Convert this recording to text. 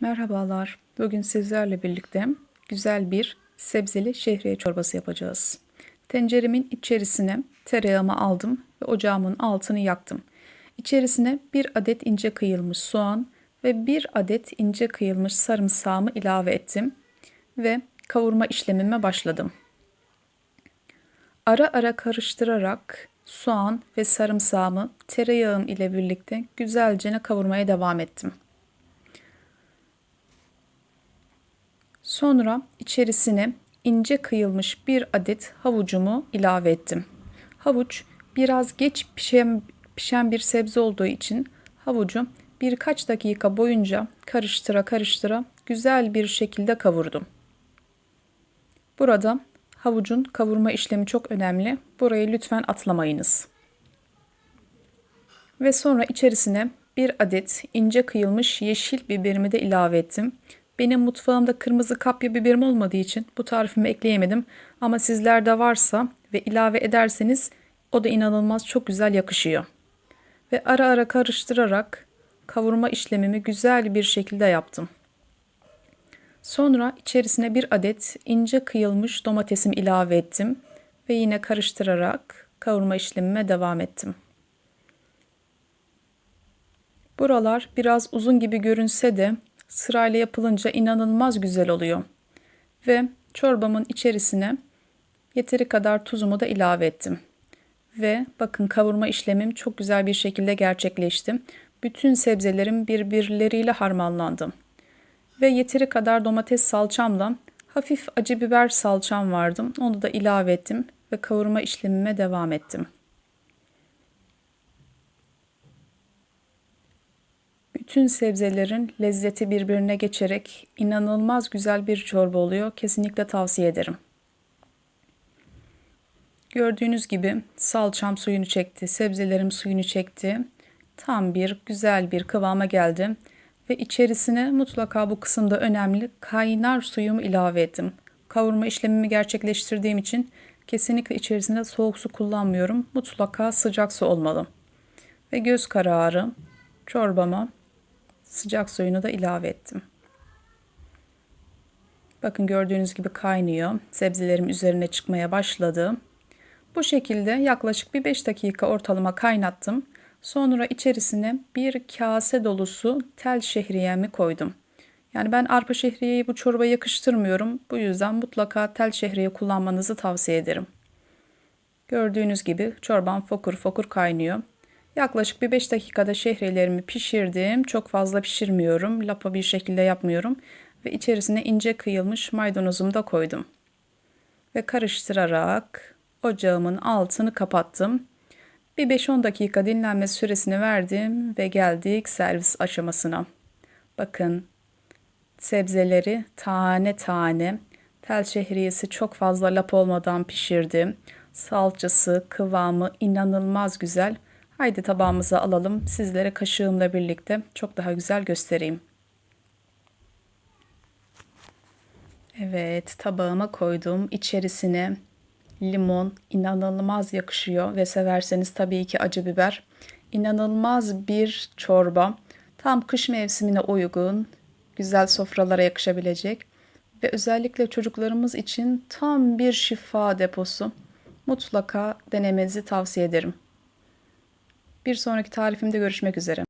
Merhabalar. Bugün sizlerle birlikte güzel bir sebzeli şehriye çorbası yapacağız. Tenceremin içerisine tereyağımı aldım ve ocağımın altını yaktım. İçerisine bir adet ince kıyılmış soğan ve bir adet ince kıyılmış sarımsağımı ilave ettim ve kavurma işlemime başladım. Ara ara karıştırarak soğan ve sarımsağımı tereyağım ile birlikte güzelce kavurmaya devam ettim. Sonra içerisine ince kıyılmış bir adet havucumu ilave ettim. Havuç biraz geç pişen, pişen bir sebze olduğu için havucu birkaç dakika boyunca karıştıra karıştıra güzel bir şekilde kavurdum. Burada havucun kavurma işlemi çok önemli. Burayı lütfen atlamayınız. Ve sonra içerisine bir adet ince kıyılmış yeşil biberimi de ilave ettim. Benim mutfağımda kırmızı kapya biberim olmadığı için bu tarifimi ekleyemedim. Ama sizlerde varsa ve ilave ederseniz o da inanılmaz çok güzel yakışıyor. Ve ara ara karıştırarak kavurma işlemimi güzel bir şekilde yaptım. Sonra içerisine bir adet ince kıyılmış domatesimi ilave ettim ve yine karıştırarak kavurma işlemime devam ettim. Buralar biraz uzun gibi görünse de sırayla yapılınca inanılmaz güzel oluyor. Ve çorbamın içerisine yeteri kadar tuzumu da ilave ettim. Ve bakın kavurma işlemim çok güzel bir şekilde gerçekleşti. Bütün sebzelerim birbirleriyle harmanlandı. Ve yeteri kadar domates salçamla hafif acı biber salçam vardı. Onu da ilave ettim ve kavurma işlemime devam ettim. Bütün sebzelerin lezzeti birbirine geçerek inanılmaz güzel bir çorba oluyor. Kesinlikle tavsiye ederim. Gördüğünüz gibi salçam suyunu çekti, sebzelerim suyunu çekti. Tam bir güzel bir kıvama geldi ve içerisine mutlaka bu kısımda önemli kaynar suyumu ilave ettim. Kavurma işlemimi gerçekleştirdiğim için kesinlikle içerisinde soğuk su kullanmıyorum. Mutlaka sıcak su olmalı. Ve göz kararı çorbama sıcak suyunu da ilave ettim. Bakın gördüğünüz gibi kaynıyor. Sebzelerim üzerine çıkmaya başladı. Bu şekilde yaklaşık bir 5 dakika ortalama kaynattım. Sonra içerisine bir kase dolusu tel şehriyemi koydum. Yani ben arpa şehriyeyi bu çorba yakıştırmıyorum. Bu yüzden mutlaka tel şehriye kullanmanızı tavsiye ederim. Gördüğünüz gibi çorbam fokur fokur kaynıyor. Yaklaşık bir 5 dakikada şehriyelerimi pişirdim. Çok fazla pişirmiyorum. Lapa bir şekilde yapmıyorum. Ve içerisine ince kıyılmış maydanozumu da koydum. Ve karıştırarak ocağımın altını kapattım. Bir 5-10 dakika dinlenme süresini verdim ve geldik servis aşamasına. Bakın sebzeleri tane tane tel şehriyesi çok fazla lap olmadan pişirdim. Salçası, kıvamı inanılmaz güzel. Haydi tabağımıza alalım. Sizlere kaşığımla birlikte çok daha güzel göstereyim. Evet, tabağıma koydum. İçerisine limon inanılmaz yakışıyor ve severseniz tabii ki acı biber. İnanılmaz bir çorba. Tam kış mevsimine uygun, güzel sofralara yakışabilecek ve özellikle çocuklarımız için tam bir şifa deposu. Mutlaka denemenizi tavsiye ederim. Bir sonraki tarifimde görüşmek üzere.